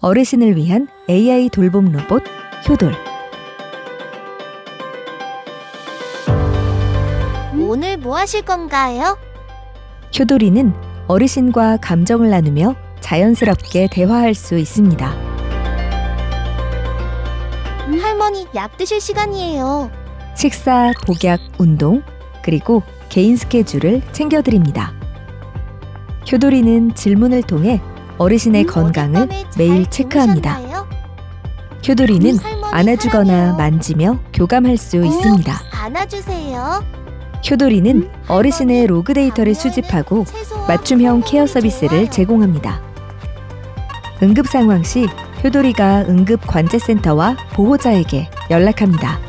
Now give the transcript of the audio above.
어르신을 위한 AI 돌봄 로봇 효돌. 오늘 뭐 하실 건가요? 효돌이는 어르신과 감정을 나누며 자연스럽게 대화할 수 있습니다. 할머니 약 드실 시간이에요. 식사, 복약, 운동, 그리고 개인 스케줄을 챙겨드립니다. 효돌이는 질문을 통해 어르신의 음, 건강을 매일 체크합니다. 효돌이는 할머니 안아주거나. 만지며 교감할 수 어? 있습니다. 안아주세요. 효돌이는 음, 어르신의 로그 데이터를 수집하고 맞춤형 케어 서비스를. 제공합니다. 응급 상황 시 효돌이가 응급 관제센터와 보호자에게 연락합니다.